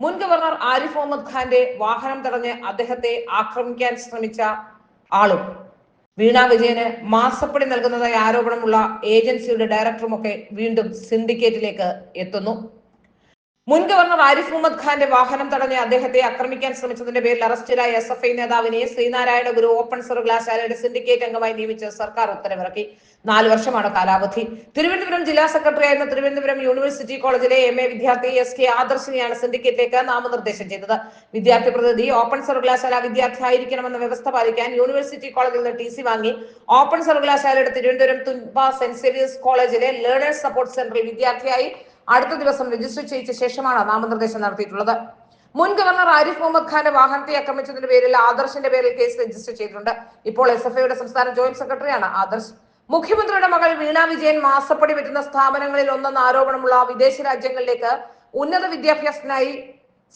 മുൻ ഗവർണർ ആരിഫ് മുഹമ്മദ് ഖാന്റെ വാഹനം തടഞ്ഞ് അദ്ദേഹത്തെ ആക്രമിക്കാൻ ശ്രമിച്ച ആളും. വീണ വിജയന് മാസപ്പടി നൽകുന്നതായി ആരോപണമുള്ള ഏജൻസിയുടെ ഡയറക്ടറുമൊക്കെ വീണ്ടും സിൻഡിക്കേറ്റിലേക്ക് എത്തുന്നു. മുൻ ഗവർണർ ആരിഫ് മുഹമ്മദ് ഖാന്റെ വാഹനം തടഞ്ഞ് അദ്ദേഹത്തെ ആക്രമിക്കാൻ ശ്രമിച്ചതിന്റെ പേരിൽ അറസ്റ്റിലായ എസ് എഫ് ഐ നേതാവിനെ ശ്രീനാരായണ ഗുരു ഓപ്പൺ സർവകലാശാലയുടെ സിൻഡിക്കേറ്റ് അംഗമായി നിയമിച്ച് സർക്കാർ ഉത്തരവിറക്കി. നാല് വർഷമാണ് കാലാവധി. തിരുവനന്തപുരം ജില്ലാ സെക്രട്ടറി ആയിരുന്ന തിരുവനന്തപുരം യൂണിവേഴ്സിറ്റി കോളേജിലെ എം എ വിദ്യാർത്ഥി എസ് കെ ആദർശിനെയാണ് സിൻഡിക്കേറ്റിലേക്ക് നാമനിർദ്ദേശം ചെയ്തത്. വിദ്യാർത്ഥി പ്രതിനിധി ഓപ്പൺ സർവകലാശാല വിദ്യാർത്ഥി ആയിരിക്കണമെന്ന വ്യവസ്ഥ പാലിക്കാൻ യൂണിവേഴ്സിറ്റി കോളേജിൽ നിന്ന് ടി സി വാങ്ങി. ഓപ്പൺ സർവകലാശാലയുടെ തിരുവനന്തപുരം തുൻപ സെന്റ് സേവിയേഴ്സ് കോളേജിലെ ലേണേഴ്സ് സപ്പോർട്ട് സെന്ററിൽ വിദ്യാർത്ഥിയായി അടുത്ത ദിവസം രജിസ്റ്റർ ചെയ്യിച്ച ശേഷമാണ് നാമനിർദ്ദേശം നടത്തിയിട്ടുള്ളത്. മുൻ ഗവർണർ ആരിഫ് മുഹമ്മദ് ഖാന്റെ വാഹനത്തെ ആക്രമിച്ചതിന്റെ പേരിൽ ആദർശിന്റെ പേരിൽ കേസ് രജിസ്റ്റർ ചെയ്തിട്ടുണ്ട്. ഇപ്പോൾ എസ് എഫ് ഐയുടെ സംസ്ഥാന ജോയിന്റ് സെക്രട്ടറിയാണ് ആദർശ്. മുഖ്യമന്ത്രിയുടെ മകൾ വീണ വിജയൻ മാസപ്പടി പറ്റുന്ന സ്ഥാപനങ്ങളിൽ ഒന്നെന്ന ആരോപണമുള്ള വിദേശ രാജ്യങ്ങളിലേക്ക് ഉന്നത വിദ്യാഭ്യാസത്തിനായി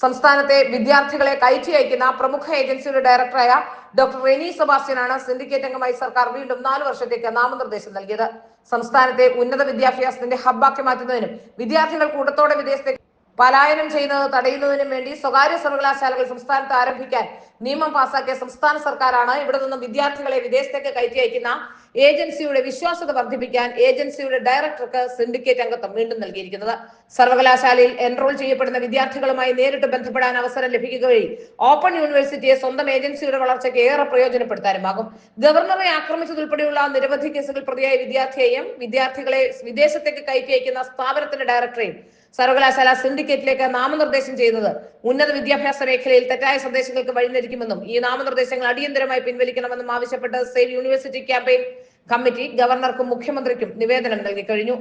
സംസ്ഥാനത്തെ വിദ്യാർത്ഥികളെ കയറ്റി അയക്കുന്ന പ്രമുഖ ഏജൻസിയുടെ ഡയറക്ടറായ ഡോക്ടർ റെനി സെബാസ്റ്റ്യനാണ് സിൻഡിക്കേറ്റ് അംഗമായി സർക്കാർ വീണ്ടും നാല് വർഷത്തേക്ക് നാമനിർദ്ദേശം നൽകിയത്. സംസ്ഥാനത്തെ ഉന്നത വിദ്യാഭ്യാസത്തിന്റെ ഹബ്ബാക്കി മാറ്റുന്നതിനും വിദ്യാർത്ഥികൾ കൂട്ടത്തോടെ വിദേശത്തേക്ക് പലായനം ചെയ്യുന്നത് തടയുന്നതിനും വേണ്ടി സ്വകാര്യ സർവകലാശാലകൾ സംസ്ഥാനത്ത് ആരംഭിക്കാൻ നിയമം പാസാക്കിയ സംസ്ഥാന സർക്കാരാണ് ഇവിടെ നിന്നും വിദ്യാർത്ഥികളെ വിദേശത്തേക്ക് കയറ്റി അയക്കുന്ന ഏജൻസിയുടെ വിശ്വാസ്യത വർദ്ധിപ്പിക്കാൻ ഏജൻസിയുടെ ഡയറക്ടർക്ക് സിൻഡിക്കേറ്റ് അംഗത്വം വീണ്ടും നൽകിയിരിക്കുന്നത്. സർവകലാശാലയിൽ എൻറോൾ ചെയ്യപ്പെടുന്ന വിദ്യാർത്ഥികളുമായി നേരിട്ട് ബന്ധപ്പെടാൻ അവസരം ലഭിക്കുക വഴി ഓപ്പൺ യൂണിവേഴ്സിറ്റിയെ സ്വന്തം ഏജൻസിയുടെ വളർച്ചയ്ക്ക് ഏറെ പ്രയോജനപ്പെടുത്താനുമാകും. ഗവർണറെ ആക്രമിച്ചതുൾപ്പെടെയുള്ള നിരവധി കേസുകൾ പ്രതിയായ വിദ്യാർത്ഥിയെയും വിദ്യാർത്ഥികളെ വിദേശത്തേക്ക് കയറ്റി അയക്കുന്ന സ്ഥാപനത്തിന്റെ ഡയറക്ടറെയും സർവകലാശാല സിൻഡിക്കേറ്റിലേക്ക് നാമനിർദ്ദേശം ചെയ്യുന്നത് ഉന്നത വിദ്യാഭ്യാസ മേഖലയിൽ തെറ്റായ സന്ദേശങ്ങൾക്ക് വഴിഞ്ഞിരിക്കുമെന്നും ഈ നാമനിർദ്ദേശങ്ങൾ അടിയന്തരമായി പിൻവലിക്കണമെന്നും ആവശ്യപ്പെട്ട് സേവ് യൂണിവേഴ്സിറ്റി ക്യാമ്പയിൻ കമ്മിറ്റി ഗവർണർക്കും മുഖ്യമന്ത്രിക്കും നിവേദനം നൽകി കഴിഞ്ഞു.